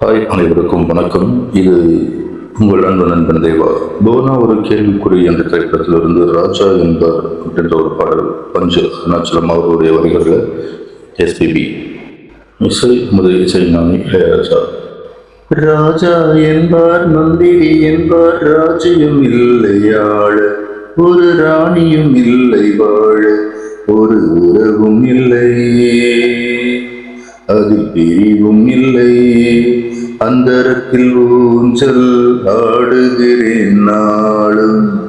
Hi அனைவருக்கும் வணக்கம். இது உங்கள் அன்பு நண்பன் தேவா. போனா ஒரு கேள்விக்குறி என்ற திரைப்படத்திலிருந்து ராஜா என்பார் அப்படின்ற ஒரு பாடல் பஞ்சு அருணாச்சலம் அவருடைய வரிகளில் எஸ்பிபி இசை முதல் இசை நான் இளையராஜா. ராஜா என்பார் மந்திரி என்பார் ராஜ்யம் இல்லையாழ ஒரு ராணியும் இல்லை வாழ. ஒரு உறவும் இல்லை அதில் பிரிவும் இல்லை அந்தரத்தில் ஊஞ்சல் ஆடுகிறேன் நாளும்.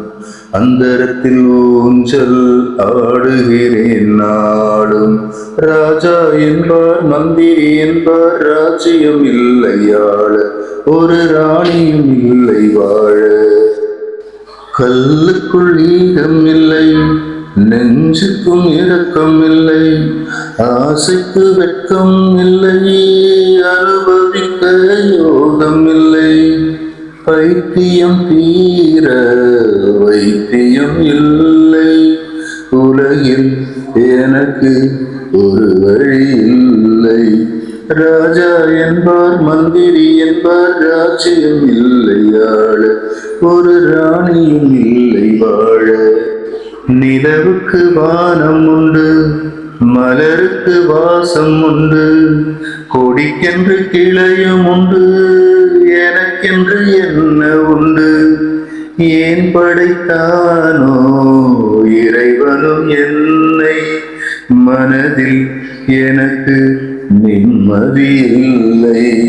அந்தரத்தில் ஊஞ்சல் ஆடுகிறேன் நாளும். ராஜா என்பார் மந்திரி என்பார் ராஜ்யம் இல்லையாள ஒரு ராணியும் இல்லை வாழ. கல்லுக்குள் ஈகம் இல்லை நெஞ்சுக்கும் இரக்கம் இல்லை. ஆசைக்கு வெட்கம் இல்லை அனுபவிக்க பைத்தியம் தீர வைத்தியம் இல்லை. உலகில் எனக்கு ஒரு வழி இல்லை. ராஜா என்பார் மந்திரி என்பார் ராஜ்யம் இல்லை. ஆள ஒரு ராணியும் இல்லை. வாழ நிலவுக்கு வானம் உண்டு மலருக்கு வாசம் உண்டு கொடிக்கென்று கிளையும் உண்டு எனக்கென்று என்ன உண்டு? ஏன் படைத்தானோ இறைவனும் என்னை? மனதில் எனக்கு நிம்மதி இல்லை.